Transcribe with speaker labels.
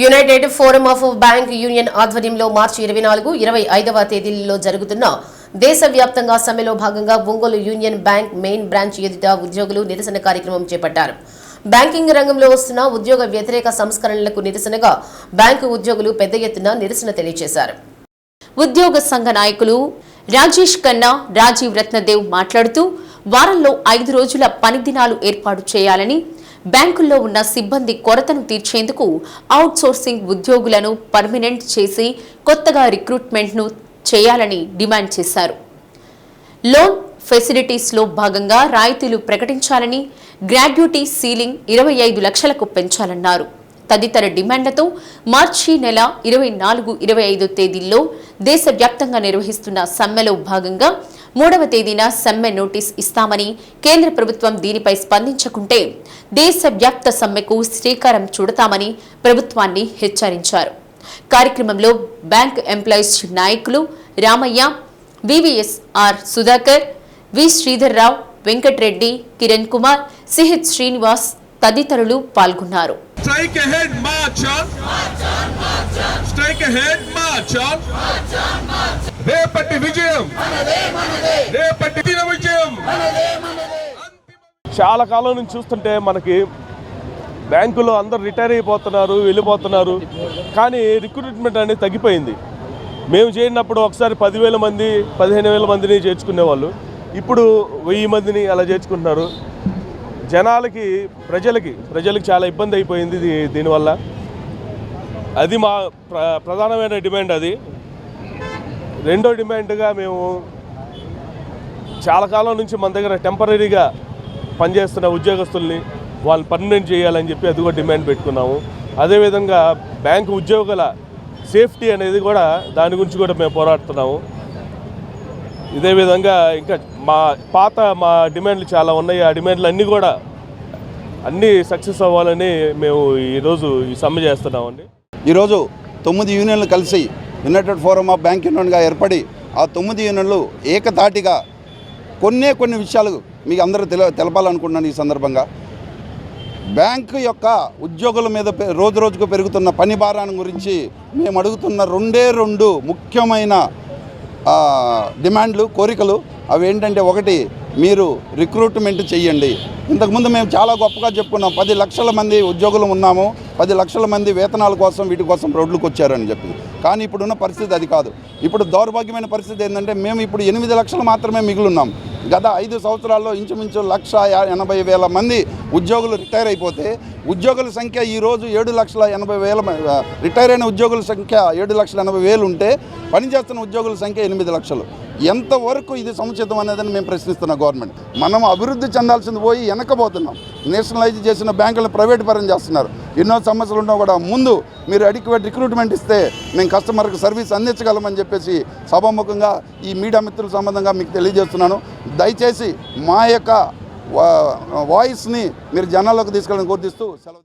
Speaker 1: United forum of bank union ఆధ్వర్యంలో మార్చి ఇరవై నాలుగు ఇరవై ఐదవ తేదీలలో జరుగుతున్న దేశవ్యాప్తంగా సమ్మెలో భాగంగా Ongole union bank main branch ఎదుట ఉద్యోగులు నిరసన కార్యక్రమం చేపట్టారు. బ్యాంకింగ్ రంగంలో వస్తున్న ఉద్యోగ వ్యతిరేక సంస్కరణలకు నిరసనగా బ్యాంకు ఉద్యోగులు పెద్ద ఎత్తున నిరసన తెలియజేశారు.
Speaker 2: ఉద్యోగ సంఘ నాయకులు రాజేష్ ఖన్నా రాజీవ్ రత్నదేవ్ మాట్లాడుతూ వారంలో ఐదు రోజుల పని దినాలు ఏర్పాటు చేయాలని బ్యాంకుల్లో ఉన్న సిబ్బంది కొరతను తీర్చేందుకు అవుట్సోర్సింగ్ ఉద్యోగులను పర్మినెంట్ చేసి కొత్తగా రిక్రూట్మెంట్ను చేయాలని డిమాండ్ చేశారు. లోన్ ఫెసిలిటీస్లో భాగంగా రాయితీలు ప్రకటించాలని గ్రాడ్యుటీ సీలింగ్ ఇరవై ఐదు లక్షలకు పెంచాలన్నారు. తదితర డిమాండ్లతో మార్చి నెల ఇరవై నాలుగు ఇరవై ఐదు తేదీల్లో దేశవ్యాప్తంగా నిర్వహిస్తున్న సమ్మెలో భాగంగా మూడవ తేదీన సమ్మె నోటీస్ ఇస్తామని కేంద్ర ప్రభుత్వం దీనిపై స్పందించకుంటే దేశవ్యాప్త సమ్మెకు శ్రీకారం చుడతామని ప్రభుత్వాన్ని హెచ్చరించారు. కార్యక్రమంలో బ్యాంక్ ఎంప్లాయీస్ నాయకులు Ramaiah V V S R Sudhakar V Sridhar Rao Venkat Reddy Kiran Kumar C H Srinivas తదితరులు పాల్గొన్నారు.
Speaker 3: Strike ahead, march on. Strike ahead, march on. రేపటి విజయం. రేపటి దిన విజయం.
Speaker 4: చాలా కాలం నుంచి చూస్తుంటే మనకి బ్యాంకులో అందరు రిటైర్ అయిపోతున్నారు వెళ్ళిపోతున్నారు. కానీ రిక్రూట్మెంట్ అనేది తగ్గిపోయింది. మేము చేరినప్పుడు ఒకసారి పదివేల మంది పదిహేను వేల మందిని చేర్చుకునేవాళ్ళు. ఇప్పుడు వెయ్యి మందిని అలా చేర్చుకుంటున్నారు. జనాలకి ప్రజలకి ప్రజలకి చాలా ఇబ్బంది అయిపోయింది దీనివల్ల. అది మా ప్ర ప్రధానమైన డిమాండ్ అది. రెండో డిమాండ్గా మేము చాలా కాలం నుంచి మన దగ్గర టెంపరీగా పనిచేస్తున్న ఉద్యోగస్తుల్ని వాళ్ళు పర్మనెంట్ చేయాలని చెప్పి అది కూడా డిమాండ్ పెట్టుకున్నాము. అదేవిధంగా బ్యాంకు ఉద్యోగుల సేఫ్టీ అనేది కూడా దాని గురించి కూడా మేము పోరాడుతున్నాము. ఇదే విధంగా ఇంకా మా పాత మా డిమాండ్లు చాలా ఉన్నాయి. ఆ డిమాండ్లు అన్నీ కూడా అన్నీ సక్సెస్ అవ్వాలని మేము ఈరోజు ఈ సమ్మె చేస్తున్నామండి.
Speaker 5: ఈరోజు తొమ్మిది యూనియన్లు కలిసి యునైటెడ్ ఫోరం ఆఫ్ బ్యాంక్ యూనియన్గా ఏర్పడి ఆ తొమ్మిది యూనియన్లు ఏకతాటిగా కొన్నే కొన్ని విషయాలు మీకు అందరూ తెల తెలపాలనుకుంటున్నాను ఈ సందర్భంగా. బ్యాంకు యొక్క ఉద్యోగుల మీద పె- రోజు రోజుకు పెరుగుతున్న పని భారాన్ని గురించి మేము అడుగుతున్న రెండే రెండు ముఖ్యమైన డిమాండ్లు కోరికలు అవి ఏంటంటే ఒకటి మీరు రిక్రూట్మెంట్ చేయండి ఇంతకుముందు మేము చాలా గొప్పగా చెప్పుకున్నాం పది లక్షల మంది ఉద్యోగులు ఉన్నాము పది లక్షల మంది వేతనాల కోసం వీటి కోసం రోడ్లకు వచ్చారని చెప్పి. కానీ ఇప్పుడున్న పరిస్థితి అది కాదు. ఇప్పుడు దౌర్భాగ్యమైన పరిస్థితి ఏంటంటే మేము ఇప్పుడు ఎనిమిది లక్షలు మాత్రమే మిగులున్నాం గత ఐదు సంవత్సరాల్లో ఇంచుమించు లక్ష ఎనభై వేల మంది ఉద్యోగులు రిటైర్ అయిపోతే ఉద్యోగుల సంఖ్య ఈరోజు ఏడు లక్షల ఎనభై వేల రిటైర్ అయిన ఉద్యోగుల సంఖ్య ఏడు లక్షల ఎనభై వేలు ఉంటే పనిచేస్తున్న ఉద్యోగుల సంఖ్య ఎనిమిది లక్షలు. ఎంతవరకు ఇది సముచితం అనేదని మేము ప్రశ్నిస్తున్నాం గవర్నమెంట్ మనం అభివృద్ధి చెందాల్సింది పోయి వెనకబోతున్నాం నేషనలైజ్ చేసిన బ్యాంకులను ప్రైవేట్ పరం చేస్తున్నారు. ఎన్నో సమస్యలు ఉన్నా కూడా ముందు మీరు అడిక్యువేట్ రిక్రూట్మెంట్ ఇస్తే మేము కస్టమర్కి సర్వీస్ అందించగలమని చెప్పేసి సభాముఖంగా ఈ మీడియా మిత్రుల సంబంధంగా మీకు తెలియజేస్తున్నాను. దయచేసి మా యొక్క వాయిస్ని మీరు జనాల్లోకి తీసుకెళ్ళని గుర్తిస్తూ సెలవు